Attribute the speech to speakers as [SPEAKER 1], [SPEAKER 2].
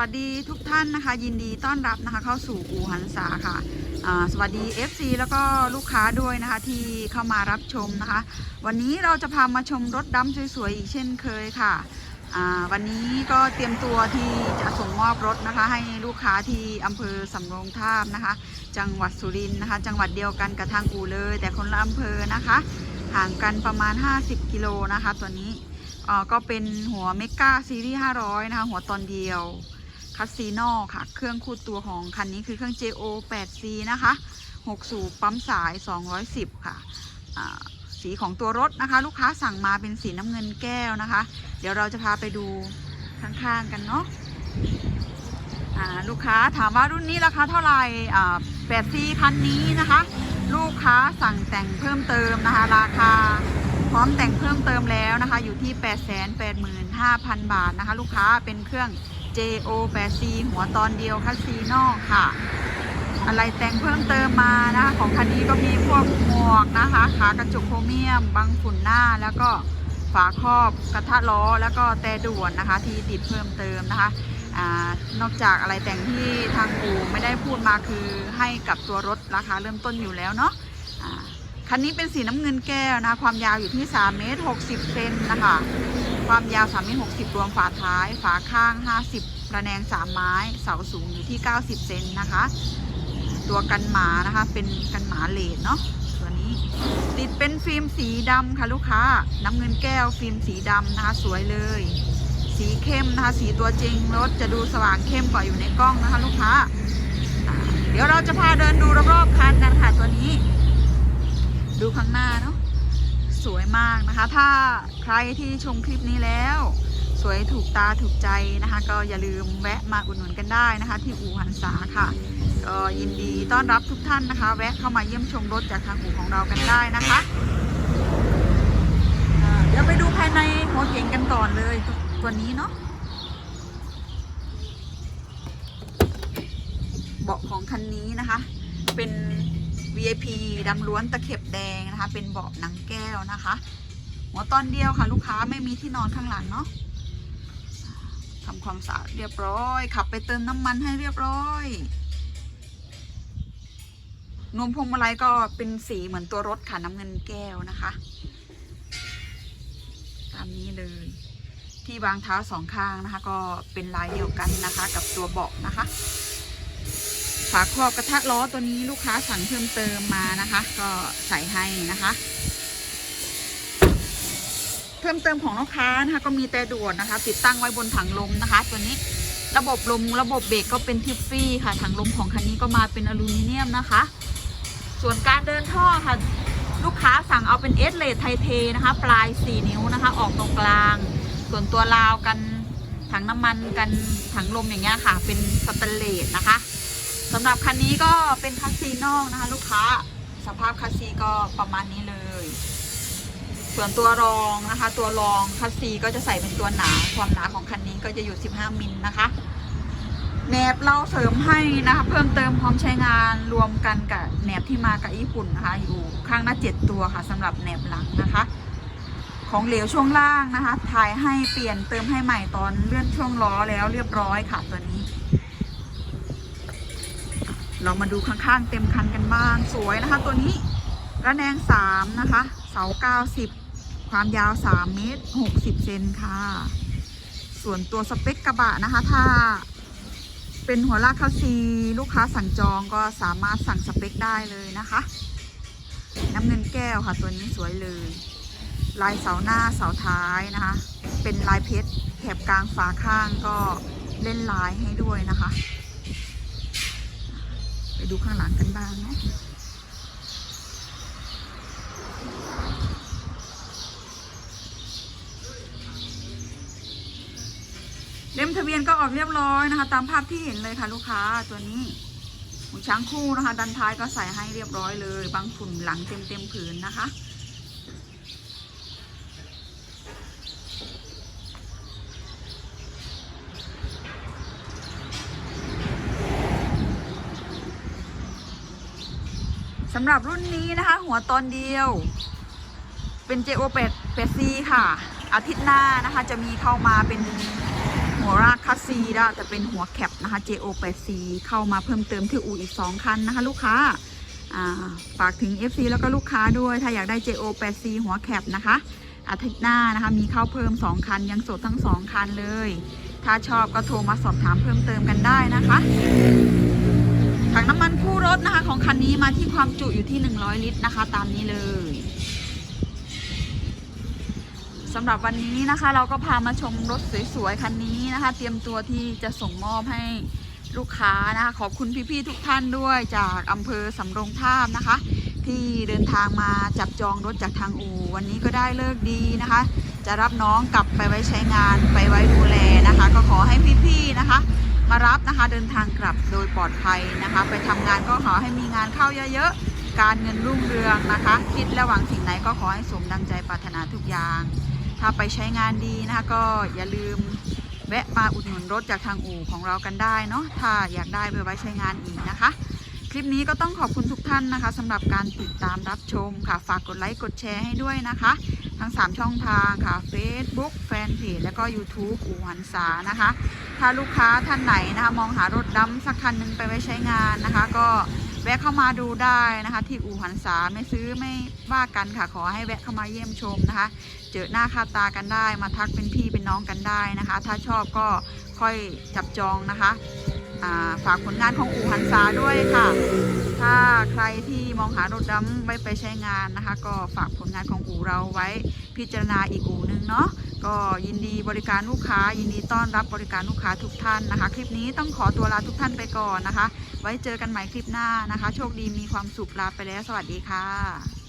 [SPEAKER 1] วัสดีทุกท่านนะคะ ยินดีต้อนรับนะคะเข้าสู่อูหันษาค่ะสวัสดี FC แล้วก็ลูกค้าด้วยนะคะที่เข้ามารับชมนะคะ วันนี้เราจะพามาชมรถดำสวยๆอีกเช่นเคยค่ะวันนี้ก็เตรียมตัวที่จะส่งมอบรถนะคะ ให้ลูกค้าที่อำเภอสำโรงทาบนะคะ จังหวัดสุรินทร์นะคะ จังหวัดเดียวกันกับทางอูเลย แต่คนละอำเภอนะคะ ห่างกันประมาณ 50 กิโลนะคะ ตัวนี้ก็เป็นหัวเมก้าซีรีส์500 นะคะ หัวตอนเดียว คัสซีโนค่ะ เครื่องคูดตัวของคันนี้คือเครื่อง JO 8C นะคะ 6 สูบปั๊มสาย 210 ค่ะอ่าสีของตัวรถนะคะ ลูกค้าสั่งมาเป็นสีน้ำเงินแก้วนะคะ เดี๋ยวเราจะพาไปดูข้างๆกันเนาะลูกค้าถามว่ารุ่นนี้ราคาเท่าไหร่อ่า 8C คันนี้นะคะ ลูกค้าสั่งแต่งเพิ่มเติมนะคะ ราคาพร้อมแต่งเพิ่มเติมแล้วนะคะ อยู่ที่ 885,000 บาทนะคะ ลูกค้าเป็นเครื่อง JO 8 C หัวตอนเดียวคัสซีนอกค่ะ อะไรแต่งเพิ่มเติมมานะของคันนี้ก็มีพวกหมวกนะคะขากระจกโครเมียม บังฝุ่นหน้าแล้วก็ฝาครอบกระทะล้อแล้วก็แต่ด่วนนะคะ ที่ติดเพิ่มเติมนะคะอนอกจากอะไรแต่งที่ทางอูไม่ได้พูดมาคือให้กับตัวรถราคาเริ่มต้นอยู่แล้วเนาะคันนี้เป็นสีน้ำเงินแก้วนะคะความยาวอยู่ที่ 3 เมตร 60 เซนนะคะ ความยาว3เมตร60รวมฝาท้าย ฝาข้าง 50 ระแนง 3 ไม้ เสาสูงอยู่ที่ 90 เซนนะคะ ตัวกันหมานะคะ เป็นกันหมาเลดเนาะ ตัวนี้ ติดเป็นฟิล์มสีดำค่ะลูกค้า น้ำเงินแก้วฟิล์มสีดำนะคะ สวยเลย สีเข้มนะคะ สีตัวจริงรถจะดูสว่างเข้มกว่าอยู่ในกล้องนะคะ ลูกค้าอ่าเดี๋ยวเราจะพาเดินดูรอบๆคันกันค่ะตัวนี้ ดูข้างหน้าเนาะ สวยมากนะคะ ถ้าใครที่ชมคลิปนี้แล้ว สวยถูกตาถูกใจนะคะ ก็อย่าลืมแวะมาอุดหนุนกันได้นะคะ ที่อู่หันษาค่ะก็ยินดีต้อนรับทุกท่านนะคะ แวะเข้ามาเยี่ยมชมรถจากทางอู่ของเรากันได้นะคะเดี๋ยวไปดูภายในหัวเก๋งกันก่อนเลยวตัวนี้เนาะเบาะของคันนี้นะคะ เป็น VIP ดำล้วนตะเข็บแดงนะคะ เป็นเบาะหนังแก้วนะคะ หัวตอนเดียวค่ะลูกค้าไม่มีที่นอนข้างหลังเนาะทำความสะอาดเรียบร้อย ขับไปเติมน้ำมันให้เรียบร้อยนวมพวงมาลัยก็เป็นสีเหมือนตัวรถค่ะน้ำเงินแก้วนะคะตามนี้เลย ที่วางเท้าสองข้างนะคะ ก็เป็นลายเดียวกันนะคะ กับตัวเบาะนะคะ ฝาครอบกระทะล้อตัวนี้ลูกค้าสั่งเพิ่มเติมมานะคะ ก็ใส่ให้นะคะ เพิ่มเติมของลูกค้านะคะ ก็มีแต่ด่วนนะคะ ติดตั้งไว้บนถังลมนะคะ ตัวนี้ระบบลมระบบเบรกก็เป็นทิฟฟี่ค่ะถังลมของคันนี้ก็มาเป็นอลูมิเนียมนะคะ ส่วนการเดินท่อค่ะลูกค้าสั่งเอาเป็นเอสเลทไทเทนะคะ ปลาย 4 นิ้วนะคะ ออกตรงกลาง ส่วนตัวราวกันถังน้ำมันกันถังลมอย่างเงี้ยค่ะ เป็นสแตนเลสนะคะ สำหรับคันนี้ก็เป็นคัสซีนอกนะคะ ลูกค้า สภาพคัสซีก็ประมาณนี้เลย ส่วนตัวรองนะคะ ตัวรองคัสซีก็จะใส่เป็นตัวหนา ความหนาของคันนี้ก็จะอยู่ 15 มิลนะคะแหนบเราเสริมให้นะคะเพิ่มเติมพร้อมใช้งานรวมกันกับแหนบที่มากับญี่ปุ่นนะคะ อยู่ข้างหน้าเจ็ดตัวค่ะสำหรับแหนบหลังนะคะ ของเหลวช่วงล่างนะคะ ถ่ายให้เปลี่ยนเติมให้ใหม่ตอนเลื่อนช่วงล้อแล้วเรียบร้อยค่ะตัวนี้ เรามาดูข้างๆ เต็มคันกันบ้าง สวยนะคะ ตัวนี้ระแนง 3 นะคะ เสา 90 ความยาว 3 เมตร 60 เซนค่ะ ส่วนตัวสเปคกระบะนะคะ ถ้าเป็นหัวลากเข้าซีลูกค้าสั่งจองก็สามารถสั่งสเปคได้เลยนะคะ น้ำเงินแก้วค่ะ ตัวนี้สวยเลย ลายเสาหน้าเสาท้ายนะคะ เป็นลายเพชรแถบกลางฝาข้างก็เล่นลายให้ด้วยนะคะ ดูข้างหลังกันบ้างเนะเล่มทะเบียนก็ออกเรียบร้อยนะคะ ตามภาพที่เห็นเลยค่ะ ลูกค้าตัวนี้หูช้างคู่นะคะ ดันท้ายก็ใส่ให้เรียบร้อยเลย บางฝุ่นหลังเต็มเต็มผืนนะคะ สำหรับรุ่นนี้นะคะ หัวตอนเดียว เป็น JO 8 8C ค่ะ อาทิตย์หน้านะคะ จะมีเข้ามาเป็นหัวรากคัสซีนะแต่เป็นหัวแคปนะคะ JO8C เข้ามาเพิ่มเติมที่อูอีก 2 คันนะคะ ลูกค้าอ่าฝากถึง FC แล้วก็ลูกค้าด้วย ถ้าอยากได้ JO8C หัวแคปนะคะ อาทิตย์หน้านะคะ มีเข้าเพิ่ม 2 คัน ยังสดทั้ง 2 คันเลย ถ้าชอบก็โทรมาสอบถามเพิ่มเติมกันได้นะคะ ถังน้ำมันคู่รถนะคะ ของคันนี้มาที่ความจุอยู่ที่ 100 ลิตรนะคะ ตามนี้เลยสำหรับวันนี้นะคะ เราก็พามาชมรถสวยๆคันนี้นะคะ เตรียมตัวที่จะส่งมอบให้ลูกค้านะคะ ขอบคุณพี่ๆทุกท่านด้วยจากอำเภอสำโรงทาบนะคะ ที่เดินทางมาจับจองรถจากทางอู่วันนี้ก็ได้เลิกดีนะคะ จะรับน้องกลับไปไว้ใช้งานไปไว้ดูแลนะคะ ก็ขอให้พี่ๆนะคะ มารับนะคะเดินทางกลับโดยปลอดภัยนะคะ ไปทำงานก็ขอให้มีงานเข้าเยอะๆ การเงินรุ่งเรืองนะคะ คิดและหวังสิ่งไหนก็ขอให้สมดังใจปรารถนาทุกอย่าง ถ้าไปใช้งานดีนะคะก็อย่าลืมแวะมาอุดหนุนรถจากทางอู่ของเรากันได้เนาะถ้าอยากได้ไปไว้ใช้งานอีกนะคะ คลิปนี้ก็ต้องขอบคุณทุกท่านนะคะสำหรับการติดตามรับชมค่ะฝากกดไลค์กดแชร์ให้ด้วยนะคะ ทั้ง 3 ช่องทางค่ะ Facebook แฟนเพจแล้วก็ YouTube อู่หันษานะคะ ลูกค้าท่านไหนนะคะ มองหารถดำสักคันหนึ่งไปไว้ใช้งานนะคะ ก็แวะเข้ามาดูได้นะคะ ที่อู่หันษาไม่ซื้อไม่ว่ากันค่ะ ขอให้แวะเข้ามาเยี่ยมชมนะคะ เจอหน้าค่าตากันได้ มาทักเป็นพี่เป็นน้องกันได้นะคะ ถ้าชอบก็ค่อยจับจองนะคะฝากผลงานของอู่หันษาด้วยค่ะ ถ้าใครที่มองหารถดำไว้ไปใช้งานนะคะ ก็ฝากผลงานของอู่เราไว้พิจารณาอีกอู่หนึ่งเนาะ ก็ยินดีบริการลูกค้า ยินดีต้อนรับบริการลูกค้าทุกท่านนะคะ คลิปนี้ต้องขอตัวลาทุกท่านไปก่อนนะคะ ไว้เจอกันใหม่คลิปหน้านะคะ โชคดีมีความสุขลาไปแล้ว สวัสดีค่ะ